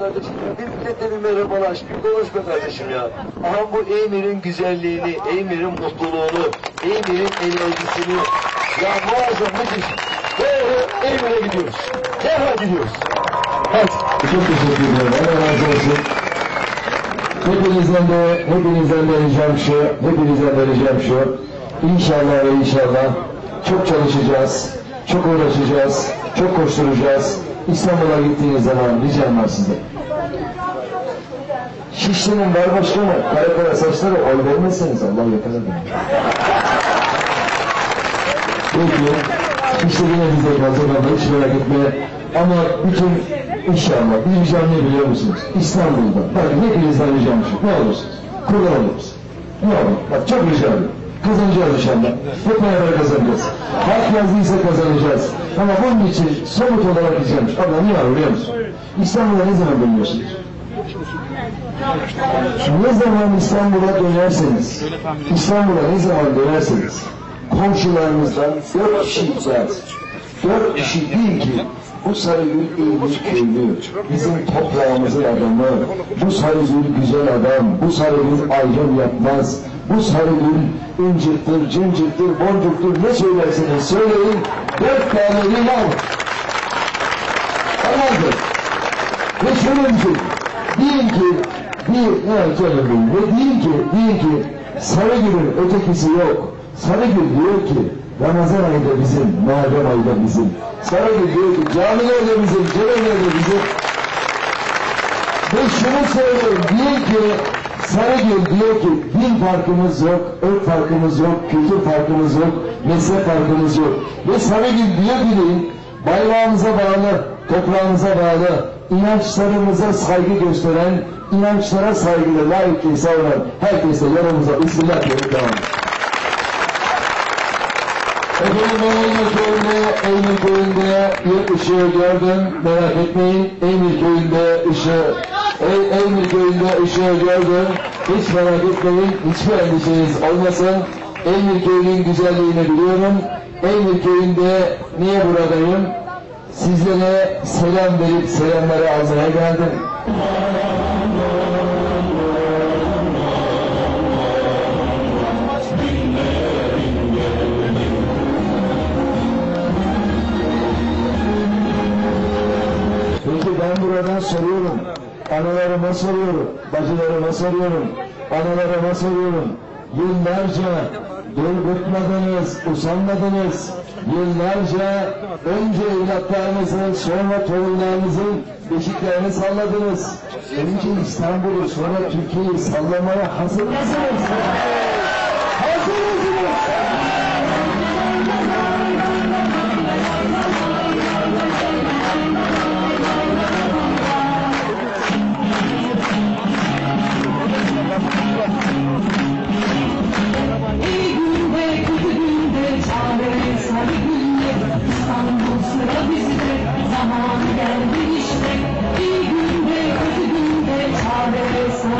Kardeşim ya. Bir milletle bir merhabalaş, bir konuş be kardeşim ya. Aha bu Eymir'in güzelliğini, Eymir'in mutluluğunu, Eymir'in enerjisini ya muazzam müthiş. Böyle Eymir'e gidiyoruz. Derhal gidiyoruz. Evet, çok teşekkür ederim. Allah razı olsun. Hepinizden de, hepinizden de ricam şu, hepinizden de ricam şu. İnşallah ve inşallah çok çalışacağız, çok uğraşacağız, çok koşturacağız. İstanbul'a gittiğiniz zaman ricam var size. Şişli'nin var başkanı, kara kara saçları oy vermezseniz Allah yakalar. Peki, işte yine bize kazanmadı, hiç merak etme. Ama bütün inşallah bir ricam ne biliyor musunuz? İstanbul'da, bakın hepinizden ricam şu, ne olursunuz, kurban oluruz. Ne olur, bak çok rica ediyorum. Kazanacağız inşallah. Hep beraber kazanacağız. Halk yazdıysa kazanacağız. Ama bunun için somut olarak şu. Abla niye var biliyor musun? İstanbul'a ne zaman dönüyorsunuz? Ne zaman İstanbul'a dönerseniz, İstanbul'a ne zaman dönerseniz, komşularımızdan dört kişi yaz. Dört kişi deyin ki, bu Sarıgül iyi köylü, bizim toprağımızın adamı, bu Sarıgül güzel adam, bu Sarıgül ayrım yapmaz, bu Sarıgül incirtir, cincirtir, boncuktur, ne söylerseniz söyleyin, dört tane limon. Tamamdır. Ve şöyle şey, deyin ki, bir, evet canım benim, ve deyin ki, deyin ki, Sarıgül'ün ötekisi yok. Sarıgül diyor ki, Ramazan ayında bizim, Muharrem ayında bizim. Sarıgül diyor ki, camilerde bizim, cemelerde bizim. Ve şunu söylüyorum, diyor ki, Sarıgül diyor ki, din farkımız yok, ırk farkımız yok, kültür farkımız yok, mezhep farkımız yok. Ve Sarıgül ki deyin, bayrağımıza bağlı, toprağımıza bağlı, inançlarımıza saygı gösteren, inançlara saygılı, layıklı savunan herkese yanımıza devam edelim. Efendim Eymir köyünde, Eymir köyünde bir ışığı gördüm. Merak etmeyin. Eymir köyünde ışığı, köyünde ışığı gördüm. Hiç merak etmeyin. Hiçbir endişeniz olmasın. Eymir köyünün güzelliğini biliyorum. Eymir köyünde niye buradayım? Sizlere selam verip selamları almaya geldim. Analarıma soruyorum. Bacılarıma soruyorum. Analarıma soruyorum. Yıllarca dur bıkmadınız, usanmadınız. Yıllarca önce evlatlarınızın, sonra torunlarınızın beşiklerini salladınız. Önce İstanbul'u, sonra Türkiye'yi sallamaya hazır mısınız? Thank you.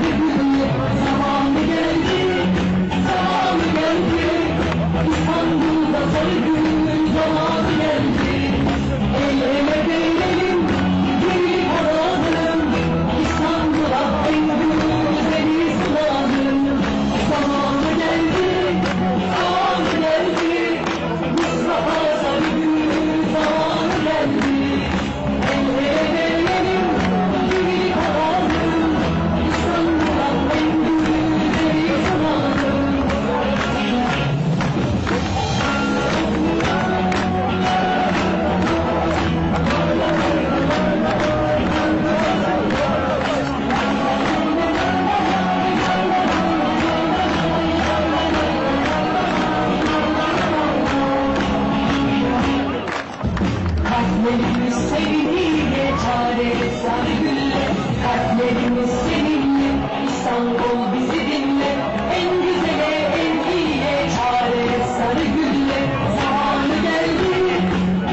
Kalplerimiz seninle İstanbul bizi dinle En güzele en iyiye çare sarı gülle Zamanı geldi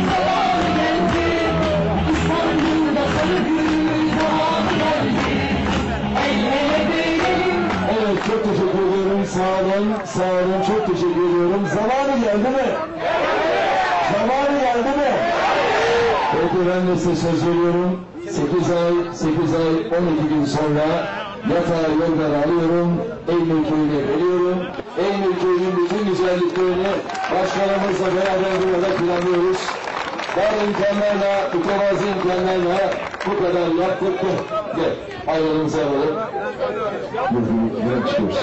Zamanı geldi İstanbul'da sarı gül zamanı geldi El ele verelim Evet çok teşekkür ediyorum. Sağ olun. Sağ olun. Çok teşekkür ediyorum. Zamanı geldi mi? Zamanı geldi mi? Peki ben de size söz veriyorum. 8 ay, 8 ay, 12 gün sonra yatağı yoldan alıyorum. Eymir köyüne geliyorum. Eymir köyünün bütün güzelliklerini başkanımızla beraber burada planlıyoruz. Dar imkanlarla, mütevazı imkanlarla bu kadar yaptık. Gel, ayrılığımızı alalım. Buyurun, çıkıyoruz.